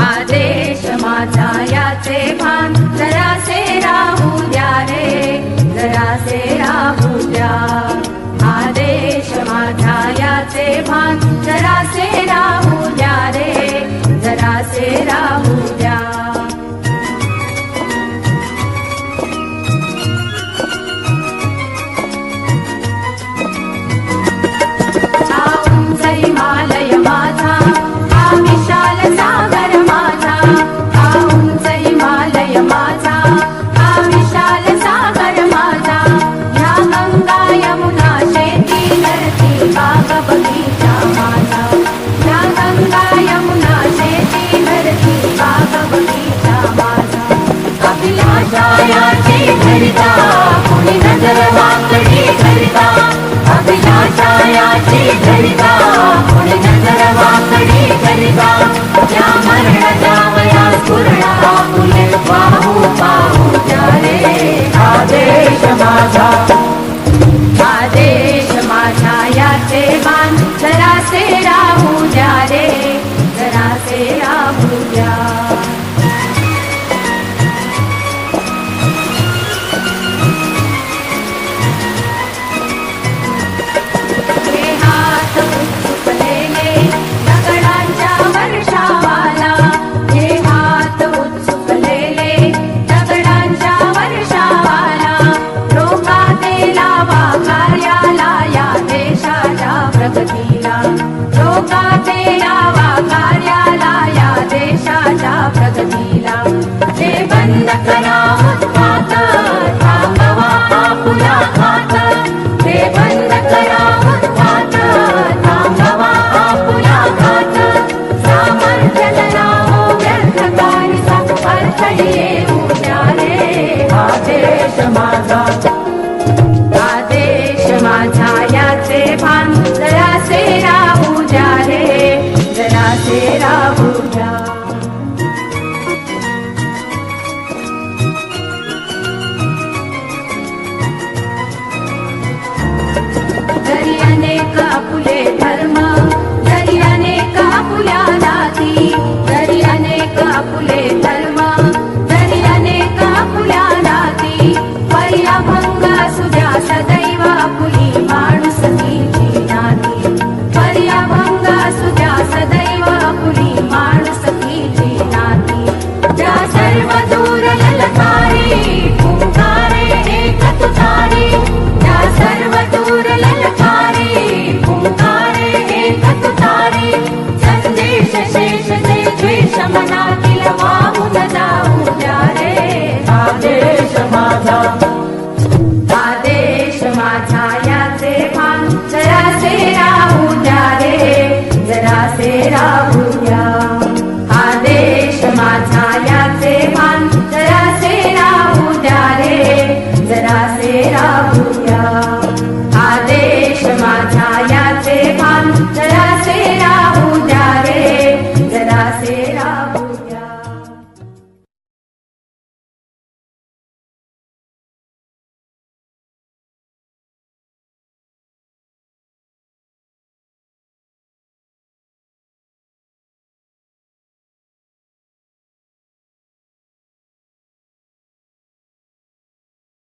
आदेश माझा याचे भान. जरासे राहू द्या रे जरासे राहू द्या. आदेश माझा याचे भान. जरासे राहू द्या रे जरासे राहू कोणी नजर वाकडी कोणी नजर वाकडी या पूर्णा फुले पाहू पाहू आदेश माझा. आदेश माझा याचे बाण जरासे राहू द्या रे व्यर्थकारिता